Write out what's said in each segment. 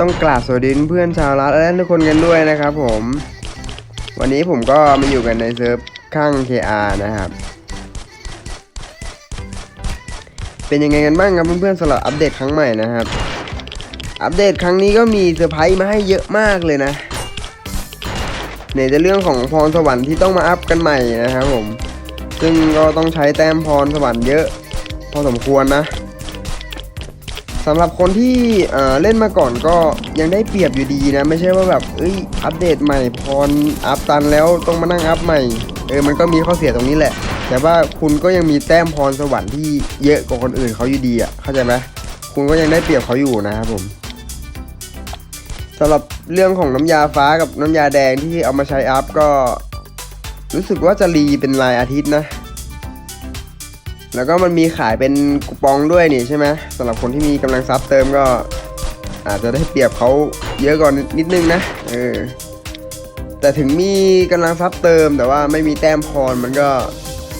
ต้องกราบสวัสดีเพื่อนชาวรัฐและทุกคนกันด้วยนะครับผม วันนี้ผมก็มาอยู่กันในเซิร์ฟข้าง KR นะครับ เป็นยังไงกันบ้างครับเพื่อนๆสำหรับอัปเดตครั้งใหม่นะครับ อัปเดตครั้งนี้ก็มีเซอร์ไพรส์มาให้เยอะมากเลยนะในจะเรื่องของพรสวรรค์ที่ต้องมาอัพกันใหม่นะครับผม ซึ่งก็ต้องใช้แต้มพรสวรรค์เยอะ พอสมควรนะ สำหรับคนที่เล่นมาก่อนก็ยังได้เปรียบอยู่ดีนะ ไม่ใช่ว่าแบบเอ้ยอัปเดตใหม่พรอัพตันแล้วต้องมานั่งอัพใหม่เออมันก็มีข้อเสียตรงนี้แหละ แต่ว่าคุณก็ยังมีแต้มพรสวรรค์ที่เยอะกว่าคนอื่นเขาอยู่ดีอะเข้าใจไหมคุณก็ยังได้เปรียบเขาอยู่นะครับผมสำหรับเรื่องของน้ำยาฟ้ากับน้ำยาแดงที่เอามาใช้อัพก็ รู้สึกว่าจะรีเป็นรายอาทิตย์นะ แล้วก็มันมีขายเป็นคูปองด้วยนี่ใช่ไหมสำหรับคนที่มีกำลังทรัพย์เติมก็ อาจจะได้เปรียบเขาเยอะกว่านิดนึงนะเออแต่ถึงมีกำลังทรัพย์เติม แต่ว่าไม่มีแต้มพรมันก็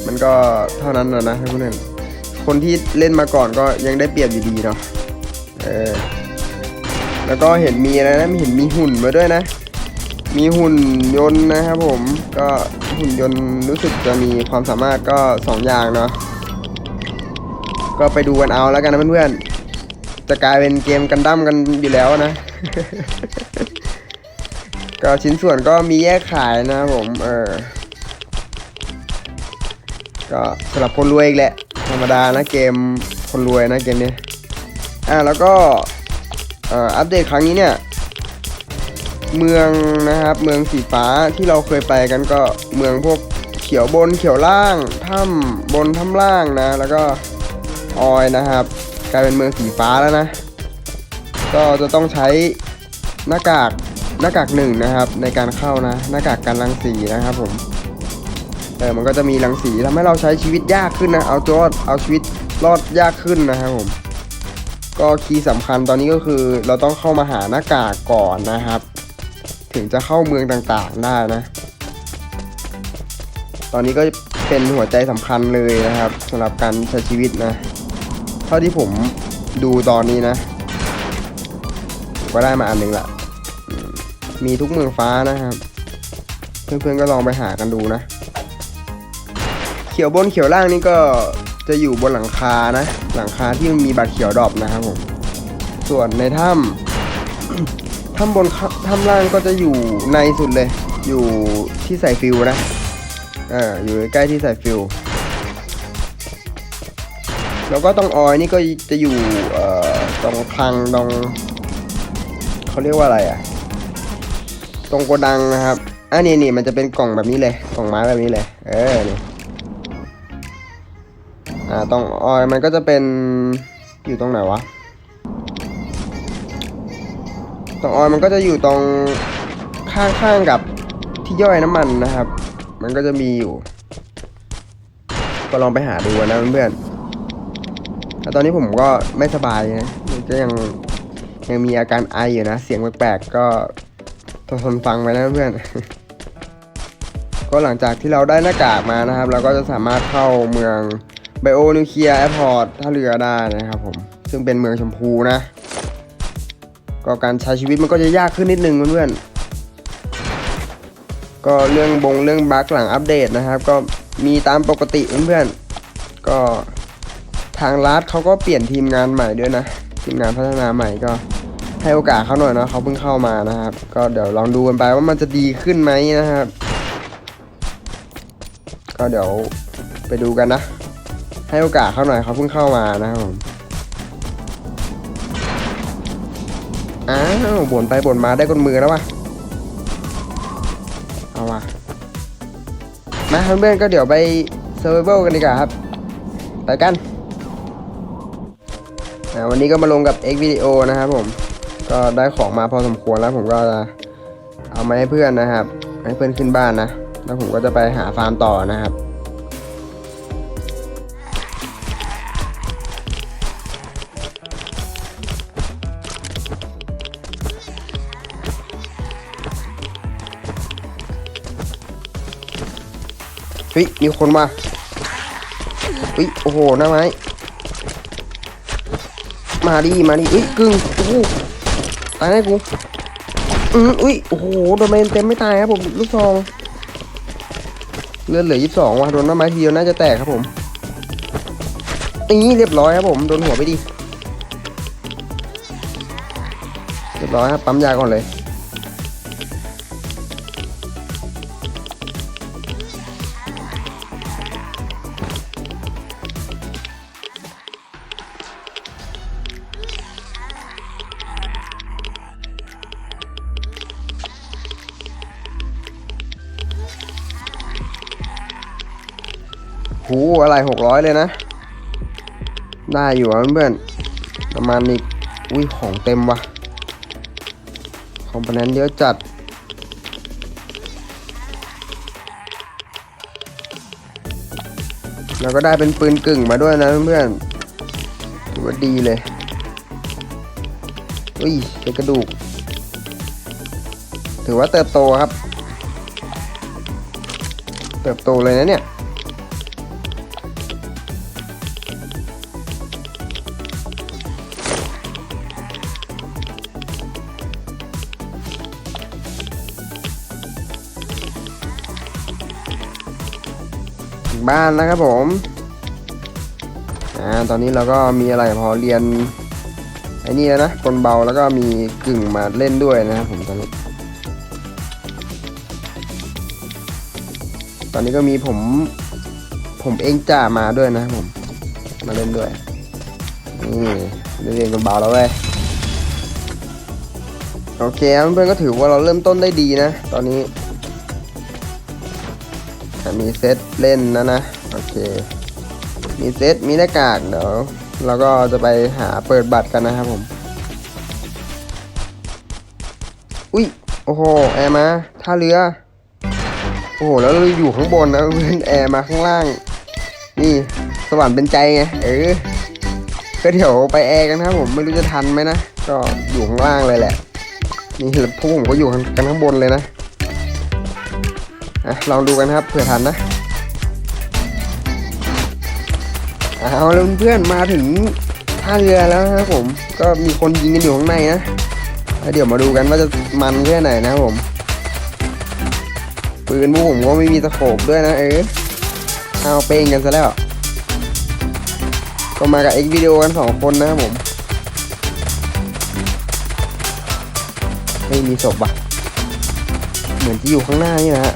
มันก็เท่านั้นนะนะเพื่อนคนที่เล่นมาก่อนก็ยังได้เปรียบอยู่ดีเนาะเออแล้วก็เห็นมีอะไรนะเห็นมีหุ่นมาด้วยนะ มีหุ่นยนต์นะครับผมก็หุ่นยนต์รู้สึกจะมีความสามารถก็สองอย่างเนาะ ก็ไปดูกันเอาแล้วกันนะเพื่อนๆ จะกลายเป็นเกมกันดั้มกันอยู่แล้วนะ ก็ชิ้นส่วนก็มีแยกขายนะผมเออ ก็สำหรับคนรวยอีกแหละ ธรรมดานะเกมคนรวยนะเกมนี้ อ่าแล้วก็อัปเดตครั้งนี้เนี่ย เมืองนะครับเมืองสีฟ้าที่เราเคยไปกันก็เมืองพวกเขียวบนเขียวล่างถ้ำบนถ้ำล่างนะ แล้วก็ ออยนะครับ กลายเป็นเมืองสีฟ้าแล้วนะ ก็จะต้องใช้หน้ากากหน้ากากหนึ่งนะครับ ในการเข้านะ หน้ากากกันรังสีนะครับผมเออมันก็จะมีรังสีทำให้เราใช้ชีวิตยากขึ้นนะ เอาตัวรอดเอาชีวิตรอดยากขึ้นนะครับผม ก็คีย์สำคัญตอนนี้ก็คือเราต้องเข้ามาหาหน้ากากก่อนนะครับ ถึงจะเข้าเมืองต่างๆได้นะ ตอนนี้ก็เป็นหัวใจสำคัญเลยนะครับสำหรับการใช้ชีวิตนะ เท่าที่ผมดูตอนนี้นะ ก็ได้มาอันหนึ่งละ มีทุกเมืองฟ้านะครับ เพื่อนๆก็ลองไปหากันดูนะ เขียวบนเขียวล่างนี่ก็จะอยู่บนหลังคานะ หลังคาที่มันมีบัตรเขียวดอปนะครับผม ส่วนในถ้ำถ้ำบนถ้ำล่างก็จะอยู่ในสุดเลย อยู่ที่ใส่ฟิวนะเอออยู่ใกล้ที่ใส่ฟิว แล้วก็ตรงออยนี่ก็จะอยู่ตรงคลังตรงเขาเรียกว่าอะไรอะตรงโกดังนะครับอันนี้นี่มันจะเป็นกล่องแบบนี้เลยกล่องไม้แบบนี้เลย เออนี่อ่าตรงออยมันก็จะเป็นอยู่ตรงไหนวะตรงออยมันก็จะอยู่ตรงข้างๆกับที่ย่อยน้ำมันนะครับ มันก็จะมีอยู่ ก็ลองไปหาดูนะเพื่อนๆ แต่ตอนนี้ผมก็ไม่สบายนะมันก็ยังยังมีอาการไออยู่นะ เสียงแปลกๆก็ทนฟังไว้นะเพื่อน ก็หลังจากที่เราได้หน้ากากมานะครับ เราก็จะสามารถเข้าเมืองไบโอนิวเคลียร์แอร์พอร์ตท่าเรือได้นะครับผม ซึ่งเป็นเมืองชมพูนะ ก็การใช้ชีวิตมันก็จะยากขึ้นนิดนึงเพื่อนๆก็เรื่องบงเรื่องบั๊กหลังอัปเดตนะครับ ก็มีตามปกติเพื่อนๆก็ ทางรัฐเขาก็เปลี่ยนทีมงานใหม่ด้วยนะ ทีมงานพัฒนาใหม่ก็ให้โอกาสเขาหน่อยนะเขาเพิ่งเข้ามานะครับ ก็เดี๋ยวลองดูกันไปว่ามันจะดีขึ้นไหมนะครับ ก็เดี๋ยวไปดูกันนะ ให้โอกาสเขาหน่อยเขาเพิ่งเข้ามานะครับผมอ้าวบ่นไปบ่นมาได้ก้นมือแล้ววะเอาวะมาเพื่อนๆก็เดี๋ยวไปเซอร์ไ a กันดีกว่าครับไปกัน อ่าวันนี้ก็มาลงกับ X Video นะครับผม ก็ได้ของมาพอสมควรแล้วผมก็จะเอามาให้เพื่อนนะครับ ให้เพื่อนขึ้นบ้านนะ แล้วผมก็จะไปหาฟาร์มต่อนะครับเฮ้ยมีคนมาเฮ้ยโอ้โหหน้าไม้ มาดิมาดิเฮ้ยกึ่งโอ้โหตายแน่กูอืออุ้ยโอ้โหโดนไปเต็มไม่ตายครับผมลูกซองเลือดเหลือยี่สิบสองว่ะโดนต้นไม้ทีเดียวน่าจะแตกครับผมนี่เรียบร้อยครับผมโดนหัวไปดิเรียบร้อยครับปั๊มยาก่อนเลย อะไรหกร้อยเลยนะ ได้อยู่อะเพื่อนๆประมาณนี้อุ้ยของเต็มว่ะคอมโพเนนต์เยอะจัดแล้วก็ได้เป็นปืนกึ่งมาด้วยนะเพื่อนๆถือว่าดีเลยอุ้ยเป็นกระดูก ถือว่าเติบโตครับ เติบโตเลยนะเนี่ย บ้านแล้วครับผมอ่าตอนนี้เราก็มีอะไรพอเรียนไอ้นี่แล้วนะกลเบาแล้วก็มีกึ่งมาเล่นด้วยนะครับผมตอนนี้ ตอนนี้ก็มีผมผมเองจ่ามาด้วยนะครับผม มาเล่นด้วยนี่เรียนกลเบาแล้วเว้ยโอเคเพื่อนก็ถือว่าเราเริ่มต้นได้ดีนะ ตอนนี้ มีเซตเล่นนะนะโอเค มีเซตมีหน้ากากเดี๋ยวเราก็จะไปหาเปิดบัตรกันนะครับผม อุ้ยโอ้โหแอร์มาท่าเรือโอ้โหแล้วเราอยู่ข้างบนนะเพื่อนแอร์มาข้างล่าง นี่สวรรค์เป็นใจไงเออก็เดี๋ยวไปแอร์กันครับผมไม่รู้จะทันไหมนะก็อยู่ข้างล่างเลยแหละนี่พวกผมก็อยู่กันข้างบนเลยนะ อะลองดูกันครับเผื่อทันนะ เอาเพื่อนมาถึงท่าเรือแล้วนะครับผมก็มีคนยิงกันอยู่ข้างในนะแล้วเดี๋ยวมาดูกันว่าจะมันแค่ไหนนะครับผมปืนพวกผมก็ไม่มีตะโขบด้วยนะเออเอาเป้งกันซะแล้ว ก็มากับเอ็กวิดีโอกันสองคนนะครับผมไม่มีศพอะเหมือนที่อยู่ข้างหน้านี่นะฮะ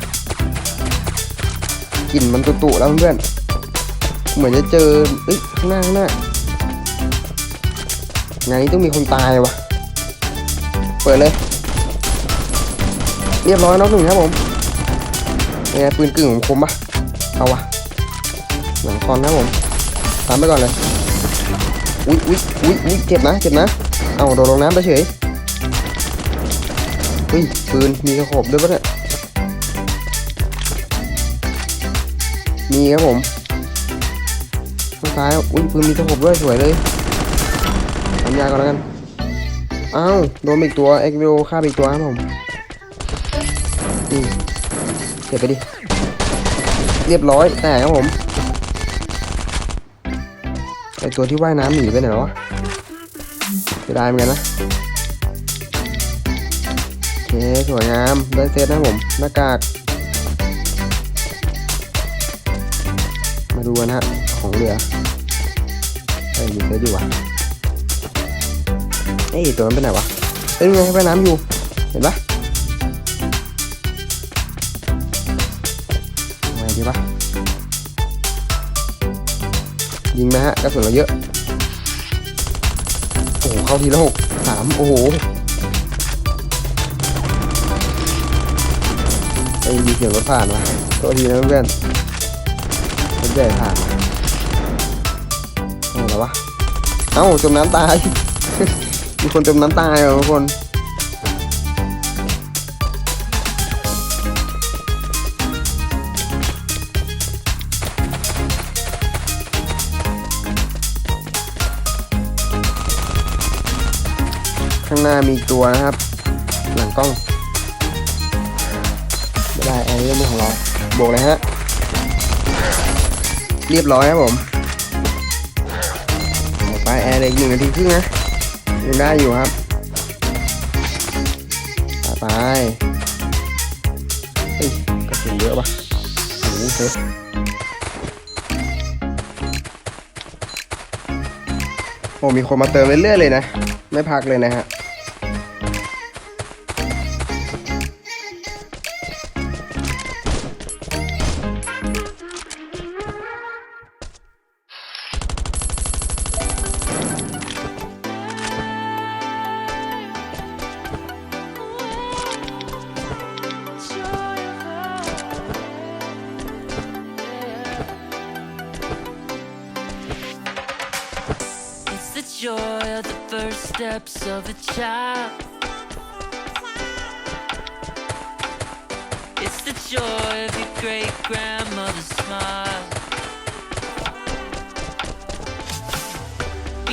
กลิ่นมันตุ่ๆแล้วเพื่อนเหมือนจะเจอเอ้ยข้างหน้าข้างหน้างานนี้ต้องมีคนตายวะเปิดเลย เรียบร้อยน้องหนึ่งครับผมเป็นไงปืนกึ่งของคมปะเอาวะหลังคอนครับผมตามไปก่อนเลยอุ้ยอุ้ยอุ้ยอุ้ยเจ็บนะเจ็บนะเอาโดดลงน้ำไปเฉยอุ้ยปืนมีกระขบด้วยปะเนี่ย มีครับผมข้างซ้ายอุ้ยปืนมีตะขบด้วยสวยเลยทำยาก่อนแล้วกันอ้าวโดนอีกตัวเอ็กวิโอฆ่าไปอีกตัวครับผมอืมเก็บไปดิ เรียบร้อยแต่ครับผมไอตัวที่ว่ายน้ำหนีไปไหนวะจะได้เหมือนกันนะโอเคสวยงามได้เซตนะผมหน้ากาก ดูนะฮะ ของเรือเฮ้ยมีเซตอยู่วะเอ้ยตัวนั้นไปไหนวะเอ้ยยังไงไปน้ำอยู่ เห็นปะทำไงดีปะยิงนะฮะกระสุนเราเยอะ โอ้โหเข้าทีละหกสามโอ้โหไอ้ยมีเสียงรถผ่านวะตัวทีนะเพื่อน ใหญ่ผ่านอ้แล้วะ เอ้าจมน้ำตาย มีคนจมน้ำตายเหรอทุกคนข้างหน้ามีตัวนะครับ หลังกล้องไม่ได้แอร์เรื่องของเราโบกเลยฮะ เรียบร้อยครับผมไปแอร์เลยหนึ่งนาทีครึ่งนะยังได้อยู่ครับไปเฮ้ยกระสุนเยอะปะโอ้โหเซฟโอ้มีคนมาเติมเรื่อยๆเลยนะ ไม่พักเลยนะฮะ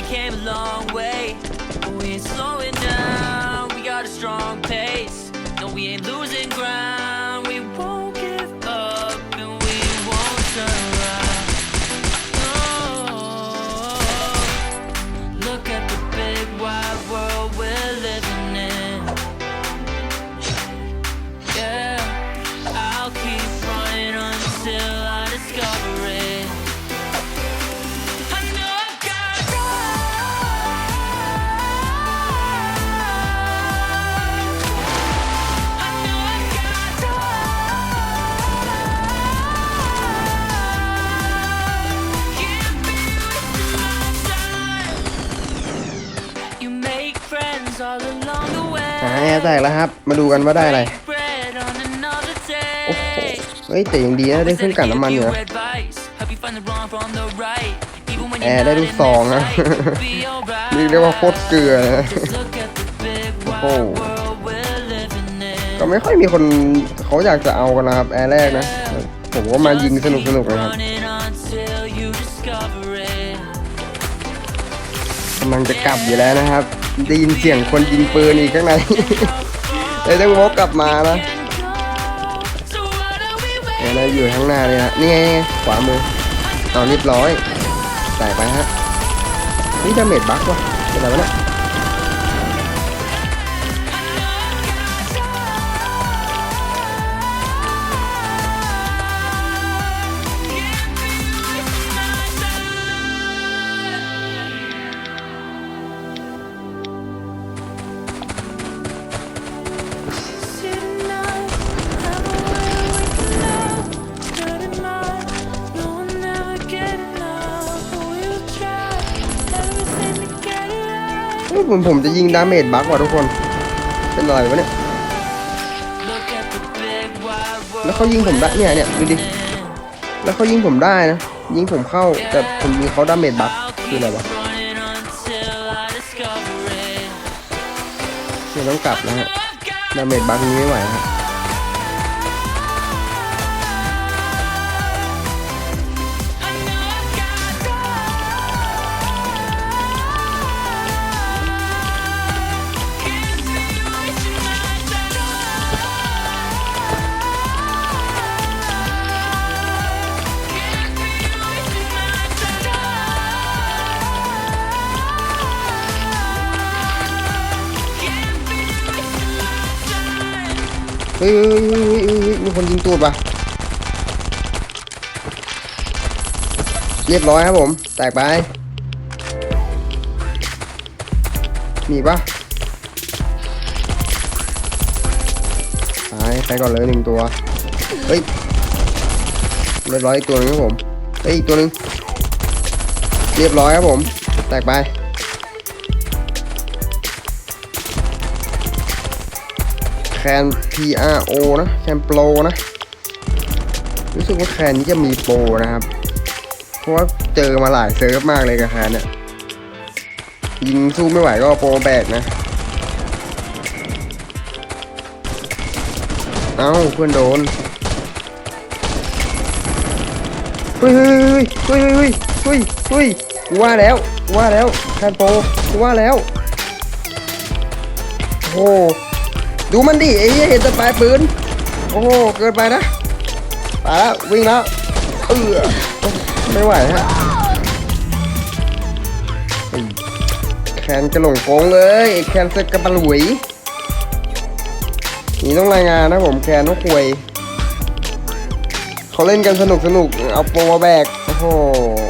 came a long way, we ain't slowing down. We got a strong pace. No, we ain't losing หาแอร์แตกแล้วครับ มาดูกันว่าได้อะไร Bread on another โอ้โห day. เฮ้ยแต่ยังดีนะได้เครื่องกลั่นน้ำมันอยู่นะแอร์ได้ลูกซองนะนี่เรียกว่าโคตรเกลือนะโอ้โหก็ไม่ค่อยมีคนเขาอยากจะเอากันนะครับแอร์แรกนะ ผมก็มายิงสนุกสนุกๆนะครับกำลังจะกลับอยู่แล้วนะครับ ได้ยินเสียงคนยิงปืนอีกข้างในเลยต้องวกกลับมานะเฮ้ยเราอยู่ข้างหน้าเลยฮะนี่ไงขวามือเอาเรียบร้อยใส่ไปฮะนี่ดาเมจบักวะเป็นอะไรวะเนี่ย เอ้ยผมผมจะยิงดาเมจบักว่ะทุกคน เป็นอะไรวะเนี่ย แล้วเขายิงผมได้เนี่ยเนี่ยดูดิ แล้วเขายิงผมได้นะ ยิงผมเข้าแต่ผมยิงเขาดาเมจบักคืออะไรวะเนี่ยต้องกลับนะฮะ ดาเมจบักนี้ไม่ไหวครับ เฮ้ยเฮ้ยเฮ้ยมีคนยิงตูดปะเรียบร้อยครับผม แตกไปมีอีป่ะไปไปก่อนเลยหนึ่งตัว เฮ้ยเรียบร้อยอีกตัวหนึงครับผม เฮ้ยอีกตัวหนึง เรียบร้อยครับผม แตกไป แคน PRO นะแคนโปรนะ รู้สึกว่าแคนนี้จะมีโปรนะครับ เพราะว่าเจอมาหลายเซิร์ฟมากเลยกับแคนเนี่ยยิงสู้ไม่ไหวก็โปรแบกนะ เอ้าเพื่อนโดนเฮ้ยเฮ้ยเฮ้ยเฮ้ยเฮ้ยเฮ้ยกูว่าแล้วกูว่าแล้วแคนโปรกูว่าแล้วโอ้ ดูมันดิไอ้เหี้ยเห็นแต่ปลายปืน โอ้โหเกินไปนะไปแล้ววิ่งแล้วเออไม่ไหวฮะแคนกระหลงโกงเลยไอ้แคนเซกกระปะหลุยนี่ต้องรายงานนะผมแคนนกควยเขาเล่นกันสนุกสนุกเอาโปรมาแบกโอ้โห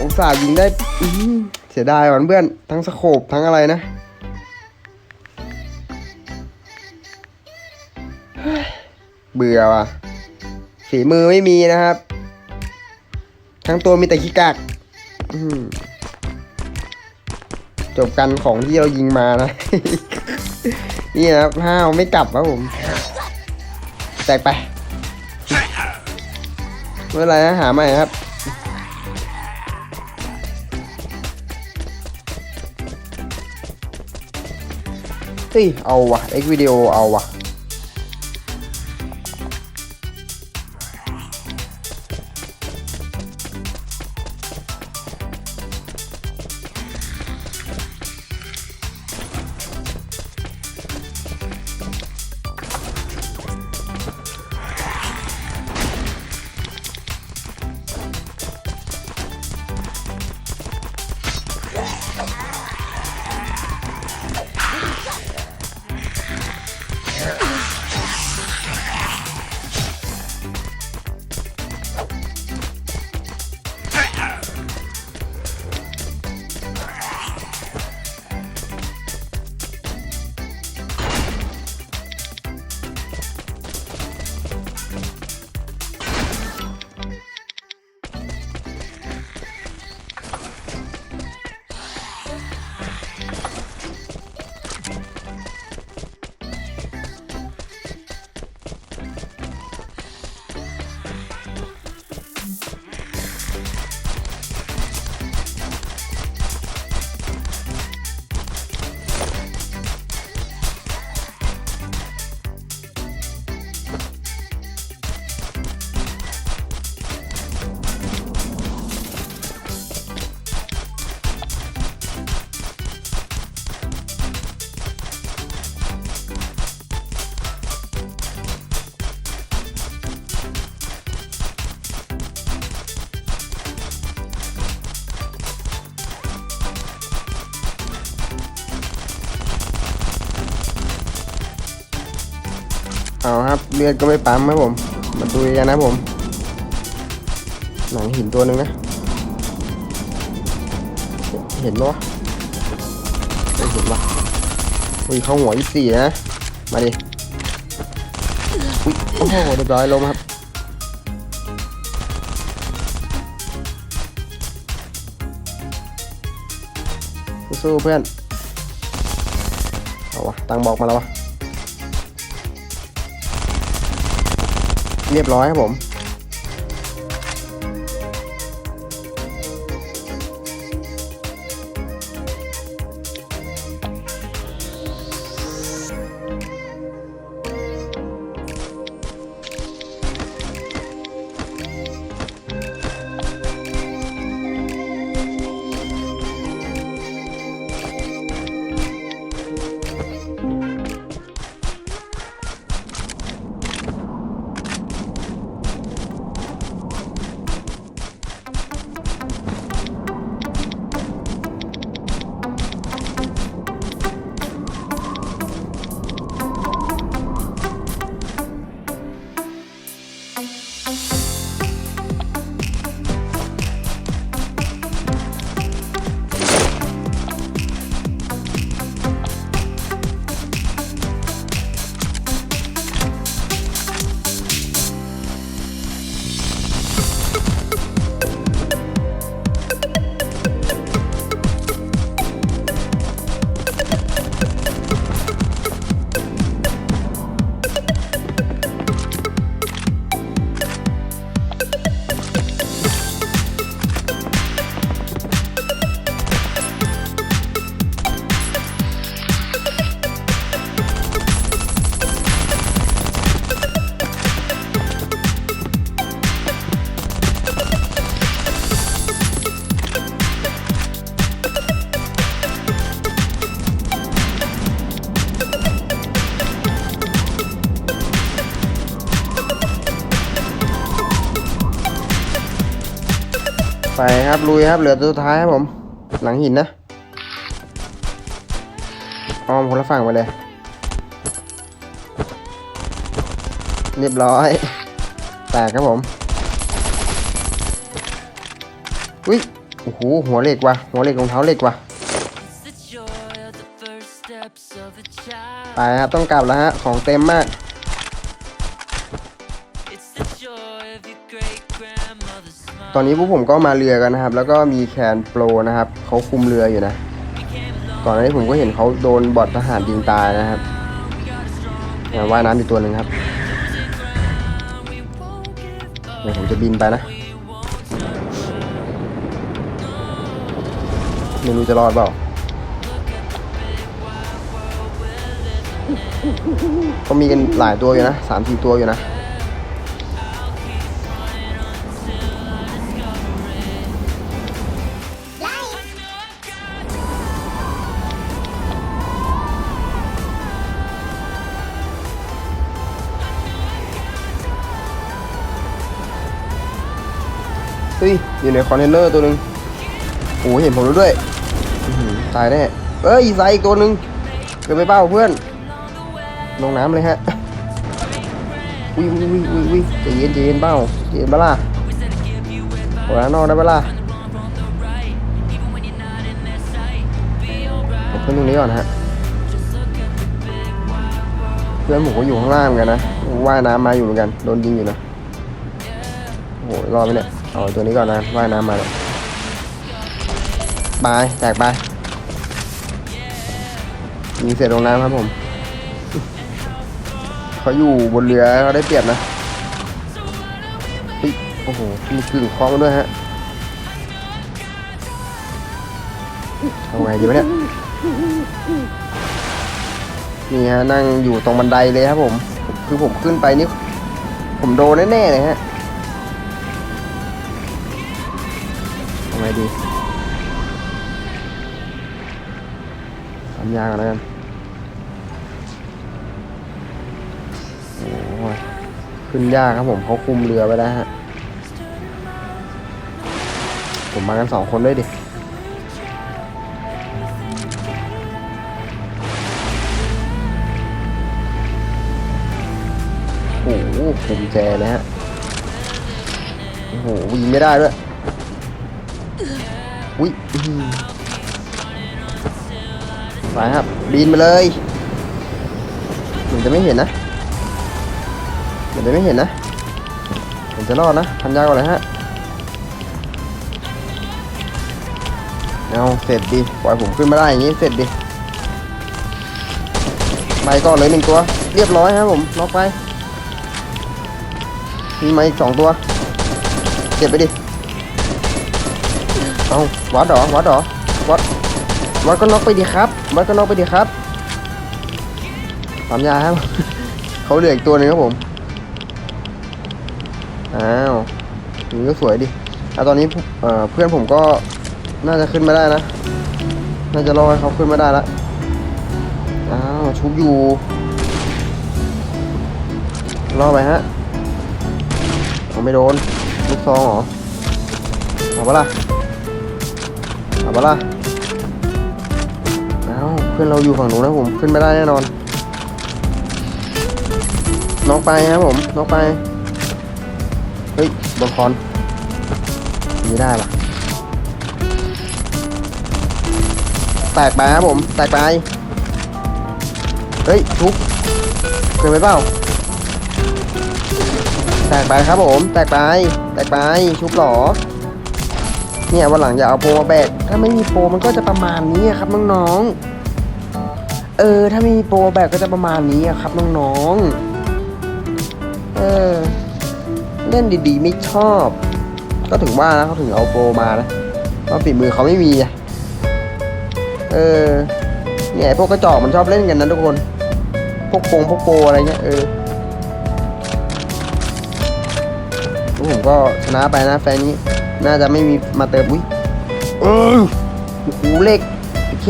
อุตส่าห์ยิงได้เสียดายหวานเพื่อนทั้งสโคบทั้งอะไรนะ เบื่อว่ะฝีมือไม่มีนะครับ ทั้งตัวมีแต่ขี้กากจบกันของที่เรายิงมานะ นี่นะครับห้าวไม่กลับครับผม แตกไปไม่เป็นไรนะหาใหม่ครับเฮ้ยเอาวะเอ็กวิดีโอเอาวะ เลือดก็ไม่ปั๊มครับผม มาดูกันนะผม หนังหินตัวหนึ่งนะ เห็นปะวะไม่เห็นวะอุ้ยเข้าหัวยี่สี่นะ มาดิอุ้ยโอ้โหเรียบร้อยลงครับสู้เพื่อน เอาวะตังบอกมาแล้ววะ เรียบร้อยครับผม ลุยครับเหลือตัวสุดท้ายครับผม หลังหินนะอ้อมคนละฝั่งไปเลย เรียบร้อย แตกครับผมอุ้ยโอ้โหหัวเหล็กว่ะหัวเหล็กรองเท้าเหล็กว่ะไปครับต้องกลับแล้วฮะของเต็มมาก ตอนนี้พวกผมก็มาเรือกันนะครับ แล้วก็มีแคนโปรนะครับเขาคุมเรืออยู่นะ ก่อนหน้านี้ผมก็เห็นเขาโดนบอดทหารยิงตายนะครับว่ายน้ำอยู่ตัวหนึ่งครับเดี๋ยวผมจะบินไปนะไม่รู้จะรอดเปล่าก็มีกันหลายตัวอยู่นะสามสี่ตัวอยู่นะ เฮ้ยอยู่ในคอนเทนเนอร์ตัวหนึ่งโอ้เห็นผมแล้วด้วยตายแน่เอ้ยอีกไซอีกตัวหนึ่งเกิดไปเป้าเพื่อนลงน้ำเลยฮะอุ้ยอุ้ยอุ้ยอุ้ยอุ้ยใจเย็นใจเย็นเป้าใจเย็นเปล่าออกด้านอกได้เปล่าผมขึ้นตรงนี้ก่อนฮะเพื่อนผมก็อยู่ข้างล่างเหมือนกันนะว่ายน้ำมาอยู่เหมือนกันโดนยิงอยู่นะโอ้โหรอไหมเนี่ย เอาตัวนี้ก่อนนะว่ายน้ำมาเลยบายแตกไปยิงเสร็จลงน้ำครับผม เขาอยู่บนเรือเขาได้เปรียบนะโอ้โหมีกึ่งคล้องด้วยฮะทำไงดีวะเนี่ยนี่ฮะนั่งอยู่ตรงบันไดเลยครับผม คือผมขึ้นไปนี่ ผมโดนแน่ๆเลยฮะ ไงดีทำยากอนแล้วกันโอ้ยขึ้นยากครับผมเขาคุมเรือไปแล้วฮะ ผมมากันสองคนด้วยดิโอ้โหคุมแจเลยฮะโอ้โหยิงไม่ได้ด้วย อุ้ยไปครับบินไปเลยเหมันจะไม่เห็นนะเหมันจะไม่เห็นนะเหมันจะรอดนะพันยาก่อนเลยฮะเอาเสร็จดิปล่อยผมขึ้นมาได้อย่างนี้เสร็จดิไปก่อนเลยหนึ่งตัว เรียบร้อยครับผมล็อกไปมีมาอีกสองตัว เก็บไปดิ เอาวัดหรอวัดหรอวัดวัดก็น็อกไปดีครับวัดก็น็อกไปดีครับความยาครับ เขาเหลืออีกตัวหนึ่งครับผม อ้าวนี่ก็สวยดิแล้วตอนนี้เอ่อเพื่อนผมก็น่าจะขึ้นมาได้นะ น่าจะรอให้เขาขึ้นมาได้ละ อ้าวชุบอยู่ รอไปฮะเอาไม่โดน ลูกซองเหรอเอาปะล่ะ เอาปะล่ะเอ้าเพื่อนเราอยู่ฝั่งนู้นนะผมขึ้นไม่ได้แน่นอนน็อกไปครับผมน็อกไป เฮ้ยบนคอนไม่ได้ปะแตกไปครับผม แตกไป เฮ้ยทุบเกินไปเปล่าแตกไปครับผม แตกไป แตกไป ชุบหรอ เนี่ยวันหลังอย่าเอาโปรมาแบก ถ้าไม่มีโปรมันก็จะประมาณนี้ครับน้องๆ เออ ถ้าไม่มีโปรแบกก็จะประมาณนี้ครับน้องๆ เออ เล่นดีๆ ไม่ชอบ ก็ถึงว่านะเขาถึงเอาโปรมานะเพราะฝีมือเขาไม่มี เออ เนี่ยพวกกระจอกมันชอบเล่นกันนะทุกคน พวกโปงพวกโปรอะไรเงี้ยเออพวกผมก็ชนะไปนะแฟนนี้ น่าจะไม่มีมาเติมอุ้ยเออโอ้โหเหล็กโอเค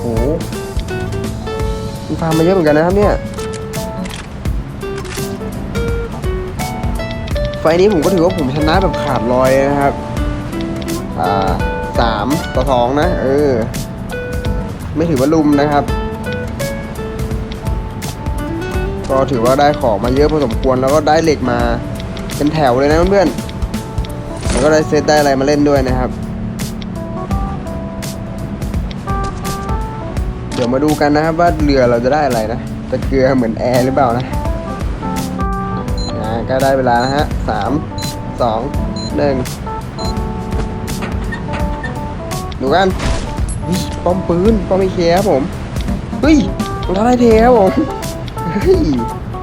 โอ้โหมีฟาร์มมาเยอะเหมือนกันนะครับเนี่ย ไฟล์นี้ผมก็ถือว่าผมชนะแบบขาดลอยนะครับ อ่าสามต่อสองนะ เออ ไม่ถือว่าลุมนะครับก็ถือว่าได้ของมาเยอะพอสมควรแล้วก็ได้เหล็กมา เป็นแถวเลยนะเพื่อนๆแล้วก็ได้เซตได้อะไรมาเล่นด้วยนะครับ เดี๋ยวมาดูกันนะครับว่าเรือเราจะได้อะไรนะจะเกลือเหมือนแอร์หรือเปล่านะอ่าก็ได้เวลานะฮะสามสองหนึ่งดูกันป้อมปืนป้อมไอเคครับผม เฮ้ยเท้าไทเทครับผม เฮ้ย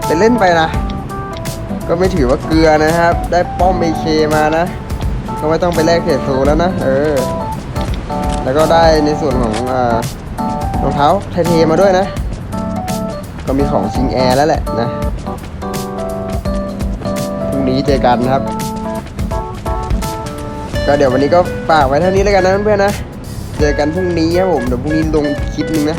แต่เล่นไปนะ ก็ไม่ถือว่าเกลือนะครับ ได้ป้อมไอเคมานะ ก็ไม่ต้องไปแลกเศษโซแล้วนะ เออ แล้วก็ได้ในส่วนของรองเท้าไทเทมาด้วยนะ ก็มีของชิงแอร์แล้วแหละนะพรุ่งนี้เจอกันครับ ก็เดี๋ยววันนี้ก็ฝากไว้เท่านี้แล้วกันนะเพื่อนๆนะ เจอกันพรุ่งนี้ครับผม เดี๋ยวพรุ่งนี้ลงคลิปหนึงนะ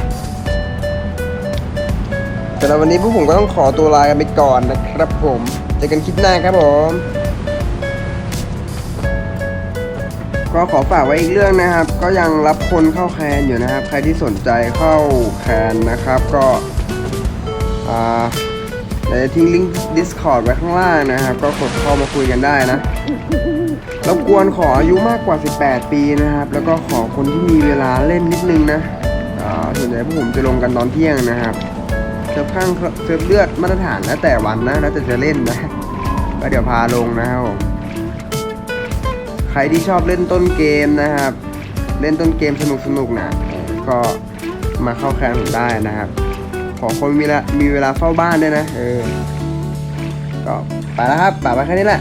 สำหรับวันนี้พวกผมก็ต้องขอตัวลากันไปก่อนนะครับผม เจอกันคลิปหน้าครับผมก็ขอฝากไว้อีกเรื่องนะครับ ก็ยังรับคนเข้าแคนอยู่นะครับ ใครที่สนใจเข้าแคนนะครับ ก็อ่าเดี๋ยวจะทิ้งลิงก์ Discord ไว้ข้างล่างนะครับ ก็กดเข้ามาคุยกันได้นะรบกวนขออายุมากกว่า 18 ปีนะครับ แล้วก็ขอคนที่มีเวลาเล่นนิดนึงนะอ่าส่วนใหญ่พวกผมจะลงกันตอนเที่ยงนะครับ เซิร์ฟข้างเซิร์ฟเลือดมาตรฐานแล้วแต่วันนะแล้วแต่จะเล่นนะก็เดี๋ยวพาลงนะครับผมใครที่ชอบเล่นต้นเกมนะครับ เล่นต้นเกมสนุกสนุกนะก็มาเข้าแคนผมได้นะครับ ขอคนมีละมีเวลาเฝ้าบ้านด้วยนะเออก็ไปแล้วครับฝาไปแค่นี้แหละ